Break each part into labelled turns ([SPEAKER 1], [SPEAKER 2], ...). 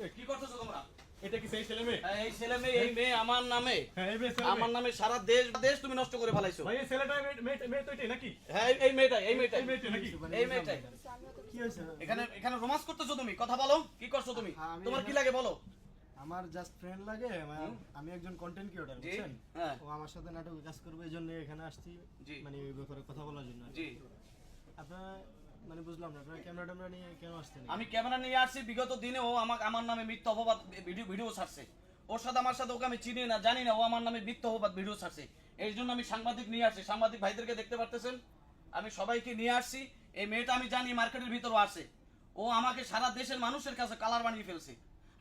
[SPEAKER 1] এ, কি করতেছো তোমরা?
[SPEAKER 2] এটা কি সেই ছেলে মেয়ে?
[SPEAKER 1] এই ছেলে মেয়ে এই মেয়ে আমার নামে।
[SPEAKER 2] এই মেয়ে ছেলে
[SPEAKER 1] আমার নামে সারা দেশ দেশ তুমি নষ্ট করে ফেলাইছো।
[SPEAKER 2] ভাই এই ছেলেটা মেয়ে- মেয়ে মেয়ে তো এটাই নাকি?
[SPEAKER 1] হ্যাঁ এই- এই মেয়েটাই এই মেয়েটাই।
[SPEAKER 2] এই মেয়েটা নাকি?
[SPEAKER 1] এই মেয়েটাই।
[SPEAKER 3] কি হয়েছে?
[SPEAKER 1] এখানে এখানে রোমান্স করতেছো তুমি? কথা বলো কি করছ তুমি?
[SPEAKER 3] হ্যাঁ, আমি
[SPEAKER 1] তোমার কি লাগে বলো?
[SPEAKER 3] আমার জাস্ট ফ্রেন্ড লাগে আমি একজন কন্টেন্ট ক্রিয়েটর বুঝছেন?
[SPEAKER 1] হ্যাঁ।
[SPEAKER 3] ও আমার সাথে নাটকে কাজ করবে এই জন্য এখানে আসছি। মানে এই ব্যাপারে কথা বলার জন্য
[SPEAKER 1] জি।
[SPEAKER 3] আপনারা মানে বুঝলাম না ক্যামেরা ট্যামেরা নিয়ে কেন আসছেন?
[SPEAKER 1] আমি ক্যামেরা নিয়ে আসছি, বিগত দিনে ও আমাকে আমার নামে মিথ্যা অপবাদ ভিডিও ভিডিও ছাড়ছে। ওর সাথে আমার সাথে ওকে আমি চিনি না, জানি না, ও আমার নামে মিথ্যা অপবাদ ভিডিও ছাড়ছে। এই জন্য আমি সাংবাদিক নিয়ে আসছি। সাংবাদিক ভাইদেরকে দেখতে পারতেছেন? আমি সবাইকে নিয়ে আসছি। এই মেয়েটা আমি জানি মার্কেটের ভিতরও আছে। ও আমাকে সারা দেশের মানুষের কাছে কালার বানিয়ে ফেলছে।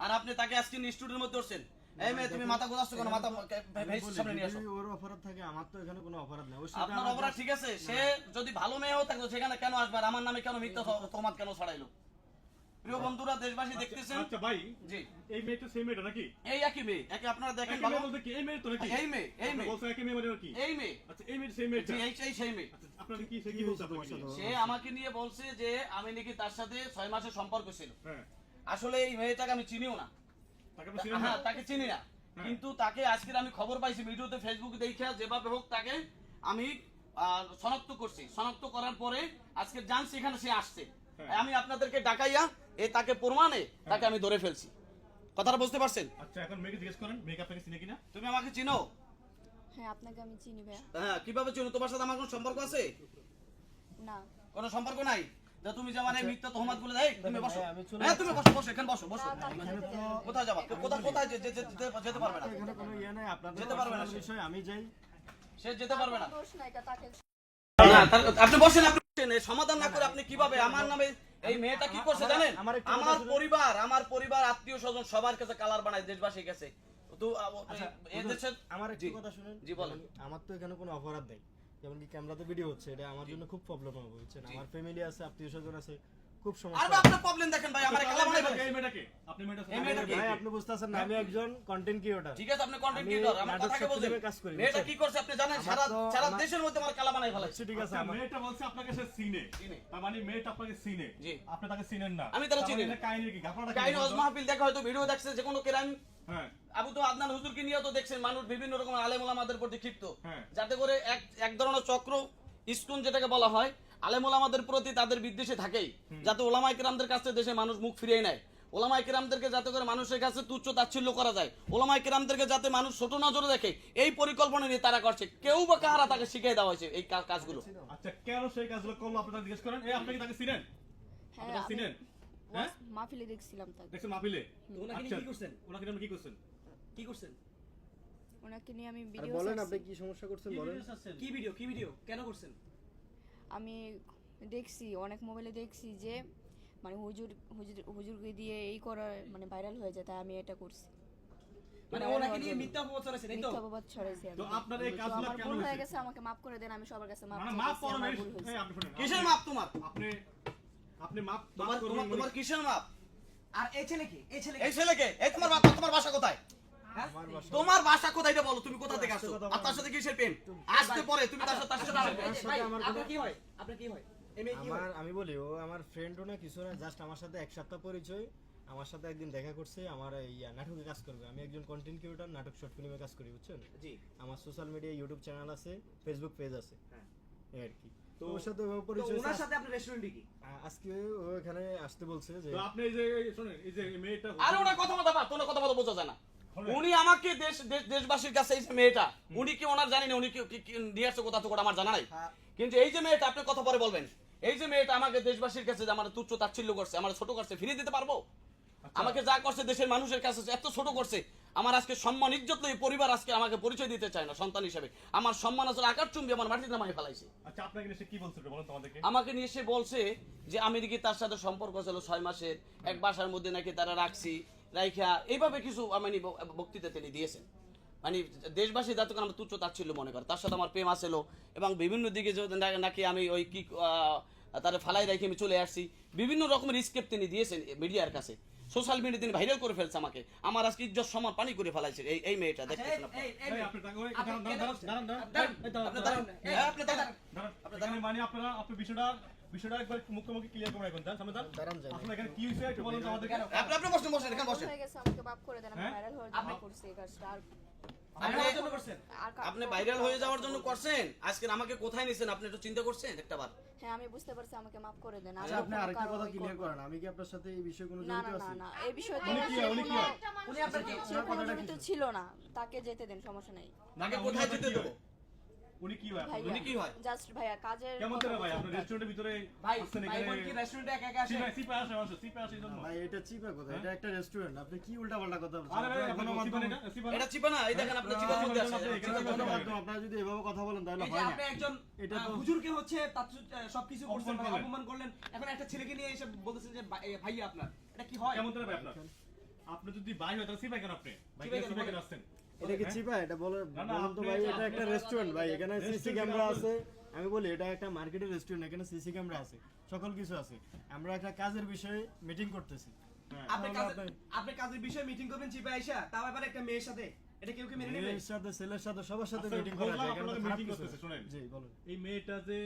[SPEAKER 1] আর আপনি তাকে আজকে স্টুডিওর মধ্যে উঠছেন এই মেয়ে তুমি মাথা গোজাচ্ছ কেন? মাথা
[SPEAKER 3] আমি
[SPEAKER 1] সামনে নিয়ে আসো।
[SPEAKER 3] ওর অপরাধ থাকে আমার তো এখানে কোনো অপরাধ নেই।
[SPEAKER 1] আপনার অপরাধ ঠিক আছে সে যদি ভালো মেয়েও থাকতো সেখানে কেন আসবে? আর আমার নামে কেন মিথ্যা তোমার কেন ছড়াইলো? প্রিয় বন্ধুরা দেশবাসী দেখতেছেন?
[SPEAKER 2] আচ্ছা ভাই
[SPEAKER 1] জি।
[SPEAKER 2] এই মেয়েটা সেই মেয়েটা নাকি?
[SPEAKER 1] এই একই মেয়ে। একে আপনারা দেখেন ভালো?
[SPEAKER 2] বলতে কি? এই মেয়ে তো নাকি?
[SPEAKER 1] এই মেয়ে এই মেয়ে।
[SPEAKER 2] বলছেন একই মেয়ে মানে কি
[SPEAKER 1] এই মেয়ে।
[SPEAKER 2] আচ্ছা এই মেয়ে সেই মেয়েটা?
[SPEAKER 1] জি এই এই সেই মেয়ে।
[SPEAKER 2] আচ্ছা কি সে কি
[SPEAKER 3] কি
[SPEAKER 2] বলছে আপনাকে
[SPEAKER 3] তোমার
[SPEAKER 2] নিয়ে?
[SPEAKER 3] সাথে?
[SPEAKER 1] সে আমাকে নিয়ে বলছে যে আমি নাকি তার সাথে ছয় মাসের সম্পর্ক ছিল।
[SPEAKER 2] হ্যাঁ।
[SPEAKER 1] আসলে এই মেয়েটাকে আমি চিনিও না। হ্যাঁ তাকে চিনি না। কিন্তু তাকে আজকে আমি খবর পাইছি ভিডিওতে ফেসবুকে দেখে যেভাবে হোক তাকে আমি শনাক্ত করছি। শনাক্ত করার পরে আজকে জানছি এখানে সে আসছে।
[SPEAKER 2] হ্যাঁ।
[SPEAKER 1] আমি আপনাদেরকে ডাকাইয়া এ তাকে প্রমাণে তাকে আমি ধরে ফেলছি। কথাটা বুঝতে পারছেন?
[SPEAKER 2] আচ্ছা এখন মেয়েকে জিজ্ঞেস করেন মেয়েকে আপনাকে চিনে কিনা?
[SPEAKER 1] তুমি আমাকে চিনো?
[SPEAKER 4] হ্যাঁ আপনাকে আমি চিনি ভাইয়া।
[SPEAKER 1] হ্যাঁ কীভাবে চিনো? তোমার সাথে আমার কোনো সম্পর্ক আছে?
[SPEAKER 4] না।
[SPEAKER 1] কোনো সম্পর্ক নাই? যে তুমি যে আমার এই মিথ্যা তহমাতগুলো দেয় তুমি বসো।
[SPEAKER 3] আমি চলে
[SPEAKER 1] হ্যাঁ তুমি বসো বসো এখানে বসো বসো। কোথায় যাবা? কোথায় কোথায় যে- যে- যে- যেতে- যেতে পারবে না?
[SPEAKER 3] এখানে কোনো ইয়ে নাই আপনাদের
[SPEAKER 1] যেতে পারবে না
[SPEAKER 3] বিষয় আমি যাই।
[SPEAKER 1] সে যেতে পারবে না।
[SPEAKER 4] দোষ নাই তা তাকে
[SPEAKER 1] আপনি বসেন আপনি বসেন। সমাধান না করে আপনি কীভাবে? আমার নামে এই মেয়েটা কি করছে জানেন?
[SPEAKER 3] আমার।
[SPEAKER 1] পরিবার আমার পরিবার আত্মীয় স্বজন সবার কাছে কালার বানায় দেশবাসীর কাছে। তো
[SPEAKER 3] আচ্ছা, আমার একটু কথা শুনুন।
[SPEAKER 1] জি, বলেন।
[SPEAKER 3] আমার তো এখানে কোনো অপরাধ নেই। যেমন কি ক্যামেরাতে ভিডিও হচ্ছে এটা আমার জন্য খুব প্রবলেম হবে বুঝছেন? আমার ফ্যামিলি আছে আত্মীয় স্বজন আছে খুব
[SPEAKER 1] আর
[SPEAKER 3] সমস্যা
[SPEAKER 1] ভাই, আপনার প্রবলেম দেখেন ভাই আমার কালা বানাই
[SPEAKER 2] এই। মেয়েটাকে আপনি মেয়েটা
[SPEAKER 1] এই মেয়েটাকে-
[SPEAKER 3] ভাই আপনি বুঝতেছেন না আমি একজন কন্টেন্ট ক্রিয়েটর
[SPEAKER 1] ঠিক আছে আপনি কন্টেন্ট ক্রিয়েটর আমার
[SPEAKER 3] নাটক
[SPEAKER 1] কথাকে
[SPEAKER 3] সব
[SPEAKER 1] বলছেন।
[SPEAKER 3] কাজ করি, বুঝছেন?
[SPEAKER 1] কি করছে? আপনি জানেন সারা সারা দেশের মধ্যে আমার কালা বানাই ফেলাইছে
[SPEAKER 3] ঠিক আছে
[SPEAKER 2] আচ্ছা,
[SPEAKER 3] আমার
[SPEAKER 2] মেয়েটা বলছে আপনাকে সে চিনে
[SPEAKER 1] চিনে।
[SPEAKER 2] তার মানে মেয়েটা আপনাকে চিনে
[SPEAKER 1] জি।
[SPEAKER 2] আপনি তাকে চিনেন না।
[SPEAKER 1] আমি চিনি
[SPEAKER 2] মানে
[SPEAKER 1] না।
[SPEAKER 2] এটা কাহিনী কি? আপনারা
[SPEAKER 1] কাহিনী ওয়াজ মাহফিল দেখা হয়তো ভিডিও দেখছে যে কোনো ক্রাইম।
[SPEAKER 2] হ্যাঁ।
[SPEAKER 1] আবু তো আদনান হুজুরকে নিয়ে তো দেখছেন মানুষ বিভিন্ন রকম আলেম ওলামাদের প্রতি ক্ষিপ্ত।
[SPEAKER 2] হ্যাঁ।
[SPEAKER 1] যাতে করে এক এক ধরনের চক্র ইস্কুন যেটাকে বলা হয় আলেম ওলামাদের প্রতি তাদের বিদ্বেষে থাকেই। যাতে ওলামাই কিরামদের কাছে দেশে মানুষ মুখ ফিরিয়ে নেয়। ওলামাই কিরামদেরকে যাতে করে মানুষের কাছে তুচ্ছ তাচ্ছিল্য করা যায়। ওলামাই কিরামদেরকে যাতে মানুষ ছোট নজরে দেখে এই পরিকল্পনা নিয়ে তারা করছে। কেউ বা কাহারা তাকে শিখিয়ে দেওয়া হয়েছে এই কাজগুলো?
[SPEAKER 2] আচ্ছা কেন সেই কাজগুলো করল? আপনি তাকে জিজ্ঞেস করেন। এই আপনি কি তাকে চিনেন?
[SPEAKER 4] হ্যাঁ
[SPEAKER 2] আপনি তাকে
[SPEAKER 4] আমি
[SPEAKER 2] চিনেন? হ্যাঁ?
[SPEAKER 4] মাহফিলে দেখছিলাম তাকে।
[SPEAKER 2] দেখছেন মাহফিলে?
[SPEAKER 5] ওনাকে
[SPEAKER 2] আচ্ছা,
[SPEAKER 5] কি করছেন?
[SPEAKER 2] ওনাকে কি করছেন?
[SPEAKER 5] কি করছেন?
[SPEAKER 4] ওনাকে নিয়ে আমি
[SPEAKER 3] আর
[SPEAKER 4] ভিডিও
[SPEAKER 3] বলেন আপনি কি সমস্যা করছেন বলেন।
[SPEAKER 5] কি ভিডিও কি ভিডিও কেন করছেন?
[SPEAKER 4] আমি দেখছি অনেক মোবাইলে দেখছি যে মানে হুজুর হুজুর হুজুরকে দিয়ে এই করা মানে ভাইরাল হয়ে যায় তাই আমি এটা করছি।
[SPEAKER 5] মানে ওনাকে নিয়ে মিথ্যা অপবাদ ছড়াইছেন এই তো?
[SPEAKER 4] মিথ্যা অপবাদ ছড়াইছি
[SPEAKER 2] তো আপনার এই কাজগুলো কেন
[SPEAKER 4] হয়ে গেছে আমাকে মাফ করে দেন আমি সবার কাছে মাফ
[SPEAKER 2] মানে
[SPEAKER 4] হয়েছে।
[SPEAKER 2] এই আপনি শুনেন
[SPEAKER 1] কিসের মাপ তোমার?
[SPEAKER 2] আপনি আপনি মাপ
[SPEAKER 1] তোমার তোমার কিসের মাপ?
[SPEAKER 5] আর এই ছেলে কি? এই ছেলে
[SPEAKER 1] এই ছেলেকে এই তোমার বাবা তোমার বাসা কোথায়? তোমার বাসা কোথায় এটা বলো তুমি কোথা থেকে আসছো? আর তার সাথে কিসের প্রেম? আসতে পরে তুমি তার সাথে তার সাথে
[SPEAKER 5] আপনার কি হয়? আপনার কি হয়? হয়
[SPEAKER 3] আমার আমি বলি ও আমার ফ্রেন্ডও না কিছু না জাস্ট আমার সাথে এক সপ্তাহ পরিচয়। আমার সাথে একদিন দেখা করছে আমার ইয়া নাটকে কাজ করবে। আমি একজন কন্টেন্ট ক্রিয়েটর নাটক শর্ট ফিল্মে কাজ করি বুঝছেন?
[SPEAKER 5] জি।
[SPEAKER 3] আমার সোশ্যাল মিডিয়া ইউটিউব চ্যানেল আছে ফেসবুক পেজ আছে।
[SPEAKER 5] হ্যাঁ।
[SPEAKER 3] এই আর কি। তো ওর সাথে পরিচয়
[SPEAKER 5] ওনার সাথে আপনার রেস্টুরেন্টে কি?
[SPEAKER 3] আজকে ও এখানে আসতে বলছে যে
[SPEAKER 2] তো আপনি এই যে এই শুনেন এই যে মেয়েটা
[SPEAKER 1] আরে ওনার কথা মতো বা তোমার কথা মতো বোঝা যায় না। উনি আমাকে দেশ দেশ- দেশবাসীর কাছে এই যে মেয়েটা উনি কি ওনার জানি না উনি কি নিয়ে আসছে কোথা থেকে আমার জানা নাই?
[SPEAKER 5] হ্যাঁ।
[SPEAKER 1] কিন্তু এই যে মেয়েটা আপনি কথা পরে বলবেন এই যে মেয়েটা আমাকে দেশবাসীর কাছে যে আমার তুচ্ছ তাচ্ছিল্য করছে আমার ছোট করছে ফিরিয়ে দিতে পারব? আমাকে যা করছে দেশের মানুষের কাছে এত ছোট করছে আমার আজকে সম্মান ইজ্জত লই পরিবার আজকে আমাকে পরিচয় দিতে চায় না সন্তান হিসেবে। আমার সম্মান আসলে আকার চুম্বি আমার মাটিতে নামাই ফেলাইছে।
[SPEAKER 2] আচ্ছা আপনাকে নিয়ে সে কি বলছিল বলুন তো আমাদেরকে।
[SPEAKER 1] আমাকে নিয়ে এসে বলছে যে আমি নাকি তার সাথে সম্পর্ক ছিল ছয় মাসের এক বাসার মধ্যে নাকি তারা রাখছি রাইখা এইভাবে কিছু মানে বক্তৃতা তিনি দিয়েছেন। মানে দেশবাসী যাতে আমার তুচ্ছ তাচ্ছিল্য মনে করে তার সাথে আমার প্রেম আসছিল এবং বিভিন্ন দিকে নাকি আমি ওই কি তারা ফালাই রেখে আমি চলে আসছি বিভিন্ন রকমের স্কেপ তিনি দিয়েছেন মিডিয়ার কাছে। সোশ্যাল মিডিয়া তিনি ভাইরাল করে ফেলছে আমাকে। আমার আজকে ইজ্জত সমান পানি করে ফেলাইছে এই এই মেয়েটা দেখতেছেন
[SPEAKER 2] আপনি
[SPEAKER 5] আপনি
[SPEAKER 1] আপনি
[SPEAKER 2] বিষয়টা বিষয়টা একবার একটু মুখোমুখি ক্লিয়ার করে রাখুন সামনে
[SPEAKER 3] দাঁড়ান। যাই।
[SPEAKER 2] আসলে এখানে কি হয়েছে একটু বলুন তো আমাদেরকে।
[SPEAKER 1] আপনি আপনি বসেন বসেন এখানে বসেন।
[SPEAKER 4] হয়ে গেছে আমাকে মাফ করে দেন আমি
[SPEAKER 2] হ্যাঁ?
[SPEAKER 4] ভাইরাল হওয়ার জন্য করছি এই কাজটা। আর
[SPEAKER 1] আপনি
[SPEAKER 5] আপনার জন্য করছেন?
[SPEAKER 1] আপনি ভাইরাল হয়ে যাওয়ার জন্য করছেন? আজকে আমাকে কোথায় নিছেন? আপনি একটু চিন্তা করছেন একটা বার?
[SPEAKER 4] হ্যাঁ আমি বুঝতে পারছি আমাকে মাফ করে দেন। আর
[SPEAKER 3] আচ্ছা আপনি আরেকটা কথা ক্লিয়ার করেন আমি কি আপনার সাথে এই বিষয়ে কোনো জড়িত
[SPEAKER 4] না না না এই বিষয়ে
[SPEAKER 2] উনি কি হয়, উনি কি?
[SPEAKER 5] উনি আপনার কি
[SPEAKER 4] কোনো ছিল না তাকে যেতে দেন সমস্যা নাই।
[SPEAKER 1] তাকে কোথায় যেতে দেবো?
[SPEAKER 2] হয়? উনি কি হয়
[SPEAKER 1] উনি কি হয়?
[SPEAKER 4] জাস্ট ভাইয়া কাজের
[SPEAKER 2] কেমন করে ভাই? আপনার রেস্টুরেন্টের ভিতরে
[SPEAKER 5] ভাই ভাই
[SPEAKER 2] এখানে?
[SPEAKER 5] কি রেস্টুরেন্টে একা একা আসে?
[SPEAKER 2] সিপা সিপা আসে আসে সিপা আসে জন্য।
[SPEAKER 3] ভাই এটা চিপা কথা এটা একটা রেস্টুরেন্ট আপনি কি উল্টাপাল্টা কথা বলছেন?
[SPEAKER 2] আরে ভাই
[SPEAKER 3] আপনার
[SPEAKER 2] আপনার এটা
[SPEAKER 1] চিপা না এই দেখেন আপনি চিপার মধ্যে
[SPEAKER 3] গণমাধ্যম, আপনারা যদি এভাবে কথা বলেন তাহলে হয় না।
[SPEAKER 5] আপনি একজন
[SPEAKER 3] এটা তো-
[SPEAKER 5] হুজুরকে হচ্ছে তার সবকিছু করছেন
[SPEAKER 2] অপমান
[SPEAKER 5] ভাই,
[SPEAKER 2] করলেন।
[SPEAKER 5] অপমান করলেন। এখন একটা ছেলেকে নিয়ে এসে বলতেছেন যে ভাই- ভাইয়া আপনার। এটা কি হয়?
[SPEAKER 2] কেমন করে ভাই আপনার? আপনি যদি বাই হয় তাহলে সিপা কেন আপনি?
[SPEAKER 5] সিপা কেন
[SPEAKER 2] আসছেন?
[SPEAKER 3] এটা কি চিপা? এটা বলে বলুন তো ভাই এটা একটা রেস্টুরেন্ট ভাই এখানে সিসি ক্যামেরা আছে। আমি বলি এটা একটা মার্কেটের রেস্টুরেন্ট এখানে সিসি ক্যামেরা আছে সকল কিছু আছে। আমরা একটা কাজের বিষয়ে মিটিং করতেছি।
[SPEAKER 2] হ্যাঁ।
[SPEAKER 5] আপনি কাজের বিষয়ে মিটিং করবেন চিপা আইসা তাও আবার একটা মেয়ের সাথে। এটা কেউ কি মেনে নেবে?
[SPEAKER 3] মেয়ের সাথে ছেলের সাথে সবার সাথে
[SPEAKER 2] আচ্ছা,
[SPEAKER 3] মিটিং করা যায় এখানে তো খারাপ
[SPEAKER 2] করতেছে,
[SPEAKER 3] না। জি বলুন।
[SPEAKER 2] এই মেয়েটা যে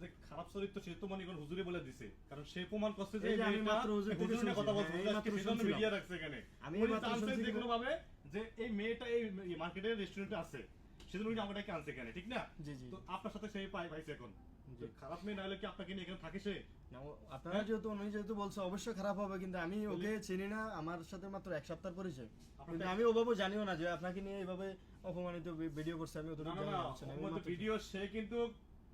[SPEAKER 2] যে খারাপ চরিত্র সে তো মনে হুজুরে বলে দিছে। কারণ সে প্রমাণ করছে যে
[SPEAKER 3] আমি মাত্র হুজুর থেকে
[SPEAKER 2] হুজুর নিয়ে
[SPEAKER 3] শুনছি,
[SPEAKER 2] কথা বলছে
[SPEAKER 3] হ্যাঁ,
[SPEAKER 2] হুজুর
[SPEAKER 3] এই
[SPEAKER 2] আজকে
[SPEAKER 3] মাত্র
[SPEAKER 2] সেজন্য
[SPEAKER 3] শুনছিলাম।
[SPEAKER 2] মিডিয়া রাখছে এখানে।
[SPEAKER 3] আমি মাত্র শুনছি
[SPEAKER 2] কোনো ভাবে যে এই মেয়েটা এই মার্কেটের রেস্টুরেন্টে আছে সেজন্য উনি আমাকে আনছে এখানে ঠিক না?
[SPEAKER 3] জি, জি।
[SPEAKER 2] তো আপনার সাথে সেই পাই পাইছে এখন। খারাপ মেয়ে না হলে কি আপনাকে নিয়ে এখানে থাকে সে?
[SPEAKER 3] আপনারা যেহেতু উনি যেহেতু বলছে অবশ্যই খারাপ হবে কিন্তু আমি ওকে চিনি না আমার সাথে মাত্র এক সপ্তাহ পরিচয়। কিন্তু আমি ওভাবে জানিও না যে আপনাকে নিয়ে এইভাবে অপমানিত ভিডিও করছে আমি অতটুকু জানি
[SPEAKER 2] ভিডিও সে কিন্তু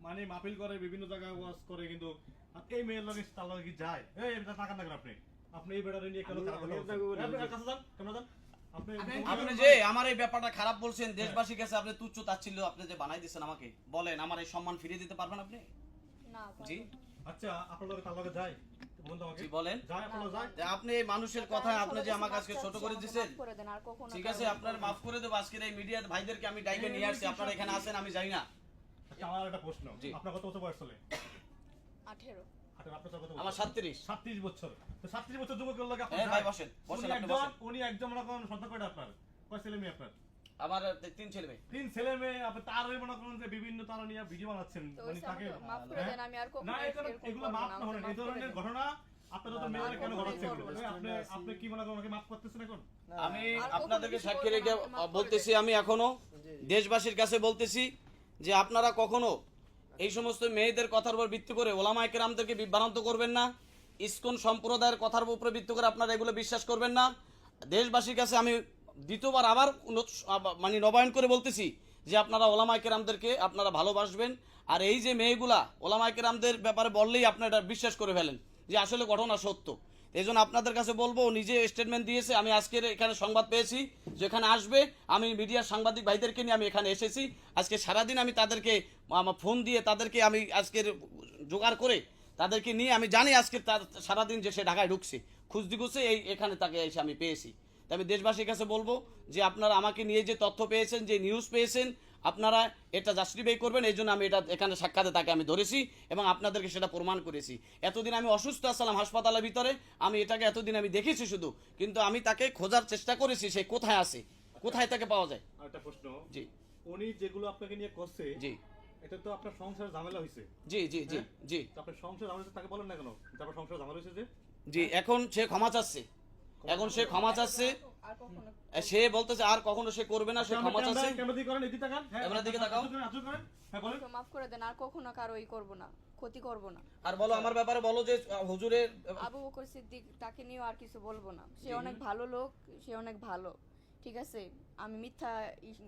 [SPEAKER 2] মানে মাহফিল করে বিভিন্ন জায়গায় ওয়াজ করে কিন্তু এই মেয়ের লগে তার লগে যায়? এই টাকা না আপনি। আপনি এই বেড়ারে নিয়ে কেন খারাপ কাছে যান যান। আপনি
[SPEAKER 1] যে আমার এই ব্যাপারটা খারাপ বলছেন দেশবাসীর কাছে আপনি তুচ্ছ তাচ্ছিল্য আপনি যে বানাই দিচ্ছেন আমাকে বলেন আমার এই সম্মান ফিরিয়ে দিতে পারবেন আপনি?
[SPEAKER 4] না
[SPEAKER 1] জি?
[SPEAKER 2] আচ্ছা আপনার লগে তার লগে যায় বলুন আমাকে।
[SPEAKER 1] জি বলেন।
[SPEAKER 2] যায় আপনার লগে যায়
[SPEAKER 1] যে আপনি মানুষের কথা আপনি যে আমাকে আজকে ছোট করে দিচ্ছেন
[SPEAKER 4] মাফ করে দেন আর কখনো
[SPEAKER 1] ঠিক আছে আপনার মাফ করে দেবো আজকের এই মিডিয়া ভাইদেরকে আমি ডাইকে নিয়ে আসছি আপনারা এখানে আসেন আমি যাই না।
[SPEAKER 2] আচ্ছা আমার একটা প্রশ্ন। আপনার কত বছর বয়স চলে
[SPEAKER 4] আঠেরো।
[SPEAKER 1] আমার সাতত্রিশ।
[SPEAKER 2] সাতত্রিশ বছর। তো সাতত্রিশ বছর যুবকের লগে
[SPEAKER 1] হ্যাঁ, ভাই, বসেন, বসেন,
[SPEAKER 2] একজন উনি একজন মনে করেন সন্তান কয়টা আপনার? কয় ছেলে মেয়ে আপনার?
[SPEAKER 1] আমার তিন ছেলে মেয়ে।
[SPEAKER 2] তিন ছেলে মেয়ে আপনি তার মনে করেন যে বিভিন্ন তারা নিয়ে ভিডিও বানাচ্ছেন। মানে তাকে
[SPEAKER 4] মাফ কখনো
[SPEAKER 2] না এগুলো মাপ
[SPEAKER 4] না,
[SPEAKER 2] হলেন এই ধরনের ঘটনা আপনারা তো
[SPEAKER 3] না,
[SPEAKER 2] মেয়েরা
[SPEAKER 4] আর
[SPEAKER 2] কেন
[SPEAKER 4] কখনোই
[SPEAKER 2] ঘটাচ্ছেন?
[SPEAKER 4] করব
[SPEAKER 2] এগুলো?
[SPEAKER 4] না।
[SPEAKER 2] আপনি আপনি কি মনে করেন ওনাকে মাফ করতেছেন এখন?
[SPEAKER 1] আমি আপনাদেরকে সাক্ষী রেখে
[SPEAKER 4] মাফ
[SPEAKER 1] বলতেছি আমি এখনও দেশবাসীর কাছে বলতেছি যে আপনারা কখনো এই সমস্ত মেয়েদের কথার উপর ভিত্তি করে ওলামা একরামদেরকে বিভ্রান্ত করবেন না। ইস্কন সম্প্রদায়ের কথার উপর ভিত্তি করে আপনারা এগুলো বিশ্বাস করবেন না। দেশবাসীর কাছে আমি দ্বিতীয়বার আবার মানে নবায়ন করে বলতেছি যে আপনারা ওলামা একরামদেরকে আপনারা ভালোবাসবেন। আর এই যে মেয়েগুলা ওলামা একরামদের ব্যাপারে বললেই আপনারা বিশ্বাস করে ফেলেন যে আসলে ঘটনা সত্য। এই জন্য আপনাদের কাছে বলব, নিজে স্টেটমেন্ট দিয়েছে, আমি আজকের এখানে সংবাদ পেয়েছি যে এখানে আসবে, আমি মিডিয়ার সাংবাদিক ভাইদেরকে নিয়ে আমি এখানে এসেছি। আজকে সারাদিন আমি তাদেরকে, আমার ফোন দিয়ে তাদেরকে আমি আজকের জোগাড় করে তাদেরকে নিয়ে আমি জানি আজকে তার সারাদিন যে সে ঢাকায় ঢুকছে। খুঁজতে খুঁজতে এই, এখানে তাকে এসে আমি পেয়েছি। আমি দেশবাসীর কাছে বলব যে আপনারা আমাকে নিয়ে যে তথ্য পেয়েছেন, যে নিউজ পেয়েছেন আপনারা এটা জাস্টিফাই করবেন এই জন্য আমি এটা এখানে সাক্ষাতে তাকে আমি ধরেছি এবং আপনাদেরকে সেটা প্রমাণ করেছি। এতদিন আমি অসুস্থ আসলাম হাসপাতালের ভিতরে আমি এটাকে এতদিন আমি দেখেছি শুধু কিন্তু আমি তাকে খোঁজার চেষ্টা করেছি সে কোথায় আছে কোথায় তাকে পাওয়া যায়।
[SPEAKER 2] একটা প্রশ্ন
[SPEAKER 1] জি।
[SPEAKER 2] উনি যেগুলো আপনাকে নিয়ে করছে
[SPEAKER 1] জি।
[SPEAKER 2] এটা তো আপনার সংসার ঝামেলা হয়েছে
[SPEAKER 1] জি জি জি জি।
[SPEAKER 2] আপনার সংসার ঝামেলা তাকে বলেন না কেন? তারপর সংসার ঝামেলা হয়েছে যে?
[SPEAKER 1] জি এখন সে ক্ষমা চাচ্ছে। এখন সে ক্ষমা চাচ্ছে। সে বলতেছে আর কখনো সে করবে না সে ক্ষমা চাচ্ছে।
[SPEAKER 2] ক্যামেরা দিয়ে করেন? এদিকে তাকান। হ্যাঁ
[SPEAKER 1] ক্যামেরার দিকে তাকাও।
[SPEAKER 2] করেন, আচর করেন হ্যাঁ
[SPEAKER 4] মাফ করে দেন আর কখনো কারও ই করব না ক্ষতি করব না।
[SPEAKER 1] আর বলো আমার ব্যাপারে বলো যে হুজুরের
[SPEAKER 4] আবু বকর সিদ্দিক তাকে নিয়েও আর কিছু বলব না। সে অনেক ভালো লোক সে অনেক ভালো। ঠিক আছে? আমি মিথ্যা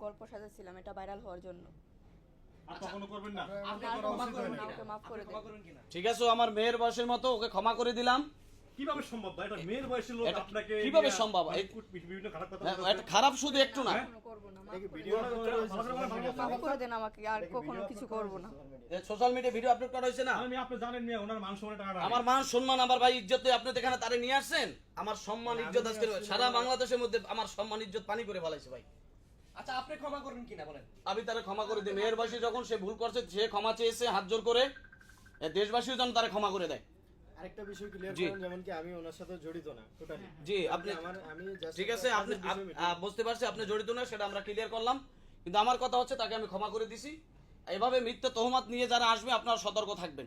[SPEAKER 4] গল্প সাজাচ্ছিলাম এটা ভাইরাল হওয়ার জন্য?
[SPEAKER 1] ঠিক আছে আমার মেয়ের বয়সের মতো ওকে ক্ষমা করে দিলাম।
[SPEAKER 2] কীভাবে সম্ভব ভাই? এটা মেয়ের বয়সের লোক আপনাকে
[SPEAKER 1] কীভাবে সম্ভব?
[SPEAKER 2] মানে
[SPEAKER 1] এই-
[SPEAKER 2] কুট- বিভিন্ন খারাপ কথা
[SPEAKER 1] এটা খারাপ শুধু একটু না। সোশ্যাল মিডিয়া ভিডিও আপলোড করা হয়েছে
[SPEAKER 2] আমি আপনি জানেন মিয়া ওনার মান
[SPEAKER 1] আমার মান সম্মান আমার ভাই ইজ্জত আপনি এখানে তারে নিয়ে আসছেন? আমার সম্মান ইজ্জত আজকে সারা বাংলাদেশের মধ্যে আমার সম্মান ইজ্জত পানি করে ফেলাইছে ভাই।
[SPEAKER 5] আচ্ছা আপনি ক্ষমা করবেন কিনা বলেন?
[SPEAKER 1] আমি তারা ক্ষমা করে দিই। মেয়ের বয়সে যখন সে ভুল করছে সে ক্ষমা চেয়েছে হাত জোর করে। দেশবাসীও যেন তারে ক্ষমা করে দেয়।
[SPEAKER 3] আরেকটা বিষয় ক্লিয়ার করেন যেমন কি আমি ওনার সাথে জড়িত না টোটালি
[SPEAKER 1] জি আপনি
[SPEAKER 3] আমার আমি
[SPEAKER 1] ঠিক আছে আপনি বুঝতে পারছি আপনি জড়িত না সেটা আমরা ক্লিয়ার করলাম। কিন্তু আমার কথা হচ্ছে তাকে আমি ক্ষমা করে দিছি। এভাবে মিথ্যা তহমাত নিয়ে যারা আসবে আপনারা সতর্ক থাকবেন।